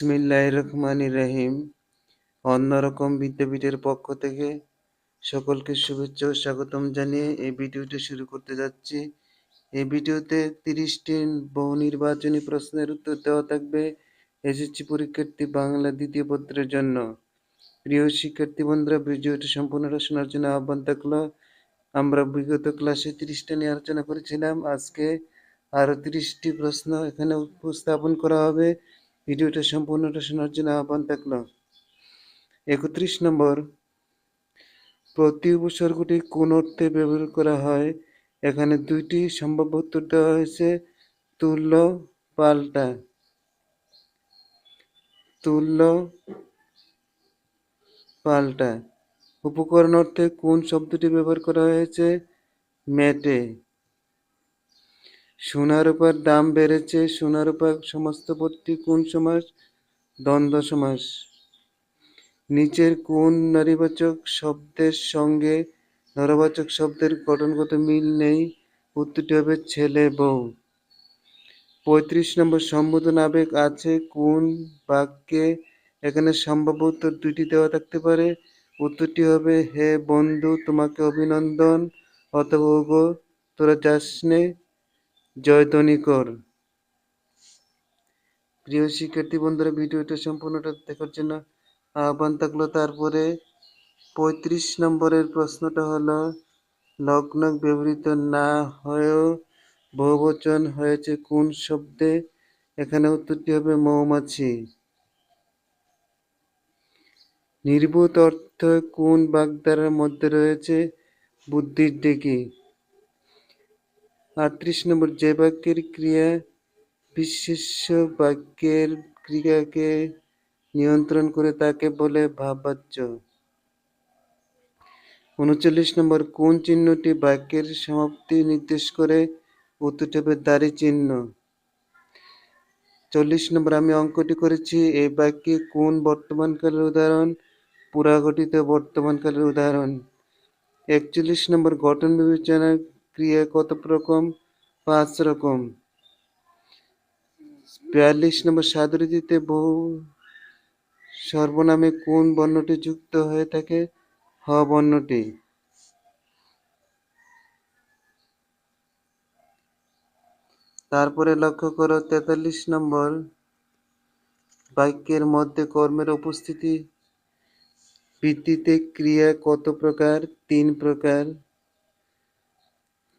বিসমিল্লাহ রহমান রহিম। অন্যরকম বিদ্যাপীঠের পক্ষ থেকে সকলকে শুভেচ্ছা ও স্বাগতম জানিয়ে এই ভিডিওটি শুরু করতে যাচ্ছি। এই ভিডিওতে তিরিশটি বহু নির্বাচনী প্রশ্নের উত্তর দেওয়া থাকবে এসএসসি পরীক্ষার্থী বাংলা দ্বিতীয় পত্রের জন্য। প্রিয় শিক্ষার্থী বন্ধুরা, ভিডিওটি সম্পূর্ণটা শোনার জন্য আহ্বান থাকল। আমরা বিগত ক্লাসে তিরিশটা নিয়ে আলোচনা করেছিলাম। আজকে আরও তিরিশটি প্রশ্ন এখানে উপস্থাপন করা হবে। ভিডিওটা সম্পূর্ণটা শোনার জন্য আহ্বান থাকল। একত্রিশ নম্বর, প্রতি উপসর্গটি কোন অর্থে ব্যবহার করা হয়? এখানে দুইটি সম্ভাব্য উত্তর দেওয়া হয়েছে, তুল্য পাল্টা। তুল্য পাল্টা। উপকরণ অর্থে কোন শব্দটি ব্যবহার করা হয়েছে? মেটে সোনার উপর দাম বেড়েছে, সোনার উপর সমস্ত পদটি কোন সমাস? দ্বন্দ্ব সমাস। নিচের কোন নারীবাচক শব্দের সঙ্গে নরবাচক শব্দের গঠনগত মিল নেই? উত্তরটি হবে ছেলে বউ। পঁয়ত্রিশ নম্বর সম্বোধন আবেগ আছে, কোন বাক্যে এখানে সম্ভাব্য উত্তর দুইটি দেওয়া থাকতে পারে? উত্তরটি হবে, হে বন্ধু, তোমাকে অভিনন্দন। অথবা তোরা যাস নে। জয়ধ্বনি কর প্রিয় শিক্ষার্থী বন্ধুরা, ভিডিওটা সম্পূর্ণটা দেখার জন্য আহ্বান থাকল। তারপরে পঁয়ত্রিশ নম্বরের প্রশ্নটা হলো, লগ্ন ব্যবহৃত না হয়েও বহুবচন হয়েছে কোন শব্দে? এখানে উত্তরটি হবে মৌমাছি। নির্ভূত অর্থ কোন বাগধারার মধ্যে রয়েছে? বুদ্ধির ডেকে। আটত্রিশ নম্বর যে বাক্যের ক্রিয়া, বিশেষ্য বাক্যের ক্রিয়াকে নিয়ন্ত্রণ করে তাকে বলে ভাববাচ্য উনচল্লিশ নম্বর, কোন চিহ্নটি বাক্যের সমাপ্তি নির্দেশ করে? উত্তরটি হবে দাড়ি চিহ্ন। চল্লিশ নম্বর, আমি অঙ্কটি করেছি, এই বাক্যে কোন বর্তমানকালের উদাহরণ? পুরাগঠিত বর্তমানকালের উদাহরণ। একচল্লিশ নম্বর, গঠন বিবেচনা ক্রিয়া কত রকম পাঁচ রকম বিয়াল্লিশ নম্বর সাদরীতিতে বহু সর্বনামে কোন বর্ণটি যুক্ত হয়ে থাকে? হ বর্ণটি। তারপরে লক্ষ্য করো, তেতাল্লিশ নম্বর বাক্যের মধ্যে কর্মের উপস্থিতি ভিত্তিতে ক্রিয়া কত প্রকার তিন প্রকার।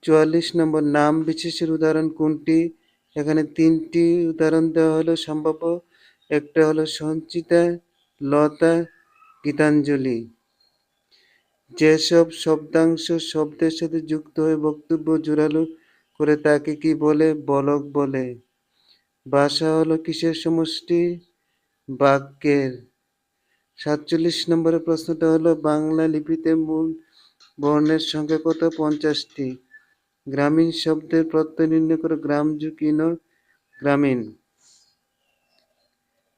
চুয়াল্লিশ নম্বর নাম বিশেষের উদাহরণ কোনটি? এখানে তিনটি উদাহরণ দেওয়া হলো সম্ভাব্য। একটা হলো সঞ্চিতা, লতা, গীতাঞ্জলি। যেসব শব্দাংশ শব্দের সাথে যুক্ত হয়ে বক্তব্য জোরালো করে তাকে কি বলে? বলক বলে। ভাষা হলো কিসের সমষ্টি? বাক্যের। সাতচল্লিশ নম্বরের প্রশ্নটা হলো বাংলা লিপিতে মূল বর্ণের সংখ্যা কত? পঞ্চাশটি। গ্রামীণ শব্দের প্রত্যয় নির্ণয় করে গ্রাম ঝুঁকিন গ্রামীণ।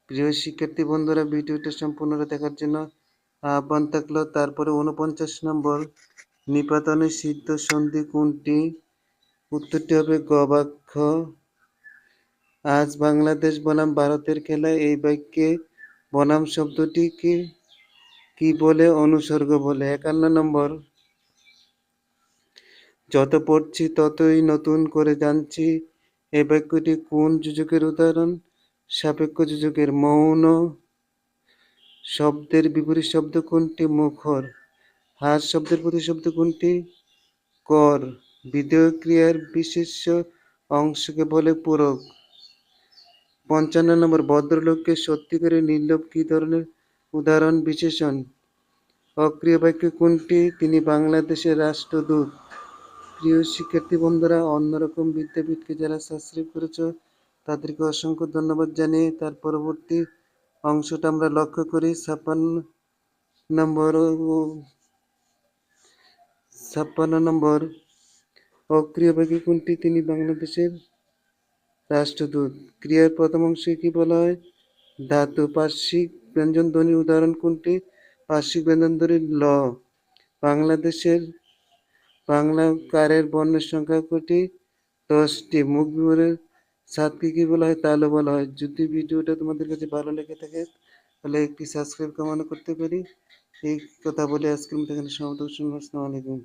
প্রিয় শিক্ষার্থী বন্ধুরা, ভিডিওটা সম্পূর্ণটা দেখার জন্য আহ্বান থাকল। তারপরে উনপঞ্চাশ নম্বর, নিপাতনে সিদ্ধ সন্ধি কোনটি? উত্তরটি হবে গবাক্ষ আজ বাংলাদেশ বনাম ভারতের খেলায় এই বাক্যে বনাম শব্দটিকে কি বলে? অনুসর্গ বলে। একান্ন নম্বর যত পড়ছি ততই নতুন করে জানছি। এই বাক্যটি কোন যুযুগের উদাহরণ? সাপেক্ষ যুযুগের মৌন। শব্দের বিপরীত শব্দ কোনটি? মুখর। হাস শব্দের প্রতিশব্দ কোনটি? কর। বিদেয় ক্রিয়ার বিশেষ অংশকে বলে পূরক। পঞ্চান্ন নম্বর, ভদ্রলোককে সত্যিকারে নির্লোভ কি ধরনের উদাহরণ? বিশেষণ। অক্রিয় বাক্য কোনটি? তিনি বাংলাদেশের রাষ্ট্রদূত। প্রিয় শিক্ষার্থী বন্ধুরা, অন্যরকম বিদ্যাপীঠকে যারা সাবস্ক্রাইব করেছ, তাদেরকে অসংখ্য ধন্যবাদ জানিয়ে তার পরবর্তী অংশটা আমরা লক্ষ্য করি। ছাপ্পান্ন নম্বর ছাপ্পান্ন নম্বর অক্রিয় বাক্য কোনটি? তিনি বাংলাদেশের রাষ্ট্রদূত। ক্রিয়ার প্রথম অংশে কি বলা হয়? ধাতু পার্শ্বিক ব্যঞ্জন ধ্বনির উদাহরণ কোনটি? পার্শ্বিক ব্যঞ্জন ধ্বনি ল। বাংলাদেশের বাংলা কারের বর্ণের সংখ্যা কোটি, দশটি। মুখ বিবরের সাতকে কি বলা হয়? তাহলে বলা হয়। যদি ভিডিওটা তোমাদের কাছে ভালো লেগে থাকে, তাহলে একটি সাবস্ক্রাইব কামনা করতে পারি। এই কথা বলে আজকের মতো এখানে সমাপ্ত। আসসালামু আলাইকুম।